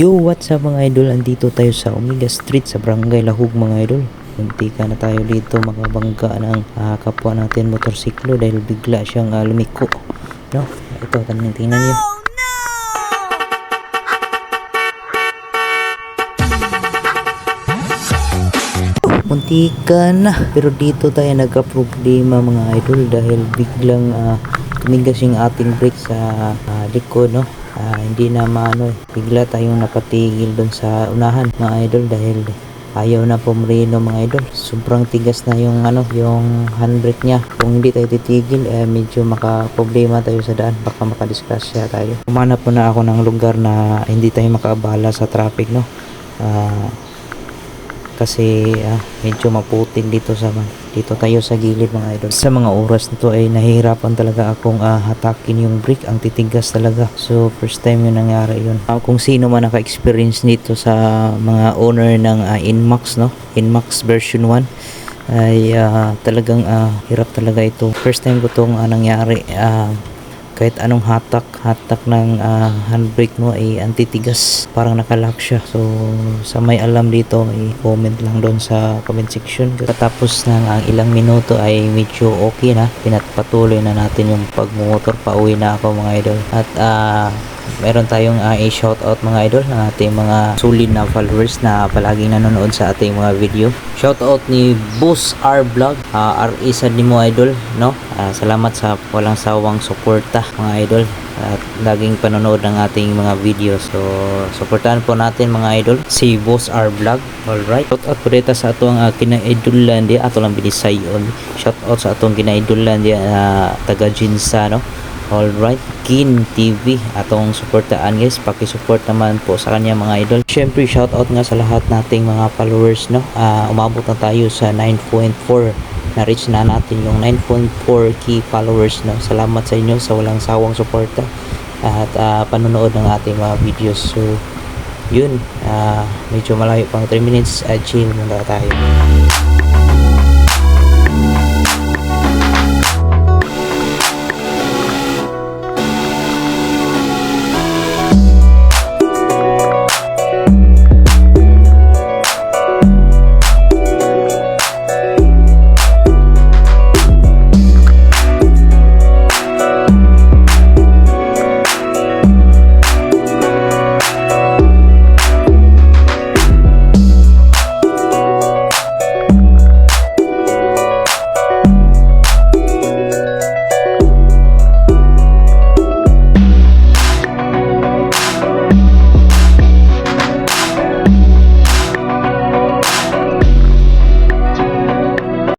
Yo, what's up mga idol? Andito tayo sa Omega Street sa Barangay Lahug mga idol. Muntika na tayo dito makabangga ng ah, kapwa natin motorsiklo dahil bigla siyang ah, lumiko. No? Ito, tingnan, tingnan niyo. Muntika na. Pero dito tayo nagka-problema mga idol dahil biglang ah, tumigas yung ating brake sa ah, likod, no? Ah, hindi na maano, eh. bigla tayong napatigil doon sa unahan mga idol dahil ayaw na pumreno mga idol. Sobrang tigas na yung ano, yung handbrake niya. Kung hindi tayo titigil, eh, medyo makaproblema tayo sa daan. Baka makadisgrasya tayo. Umanap po na ako ng lugar na hindi tayo makaabala sa traffic, no? Ah, kasi ah, medyo maputin dito sa dito tayo sa gilid mga idol. Sa mga oras na to ay nahihirapan talaga akong ah, hatakin yung brake. Ang titigas talaga. So first time yung nangyari yun. Ah, kung sino man naka-experience nito sa mga owner ng ah, Inmax no? Inmax version 1 ay ah, talagang ah, hirap talaga ito. First time ko tong ah, nangyari. Ah, kahit anong hatak hatak ng ah, handbrake mo ay antitigas. Parang nakalock siya. So sa may alam dito i-comment lang doon sa comment section. Katapos ng ang ilang minuto ay medyo okay na. Pinatpatuloy na natin yung pagmumotor. Pauwi na ako mga idol. At ah, meron tayong uh, i-shoutout mga idol ng ating mga solid na followers na palaging nanonood sa ating mga video. Shoutout ni Boss R Vlog, uh, R isa ni mo idol, no? Ah, salamat sa walang sawang suporta mga idol at laging panonood ng ating mga video. So, suportahan po natin mga idol si Boss R Vlog. Alright. Shoutout po dito sa atong uh, kinaidulan di ato lang binisayon. Shoutout sa atong kinaidulan di uh, taga Jinsa no. Alright, Kin TV atong suportaan guys. Paki-support naman po sa kanya mga idol. Syempre, shoutout nga sa lahat nating mga followers no. Ah, umabot na tayo sa 9.4 na reach na natin yung 9.4 key followers no. Salamat sa inyo sa walang sawang suporta at ah, panonood ng ating mga videos. So, yun, ah, medyo malayo pang 3 minutes. Uh, chill muna tayo.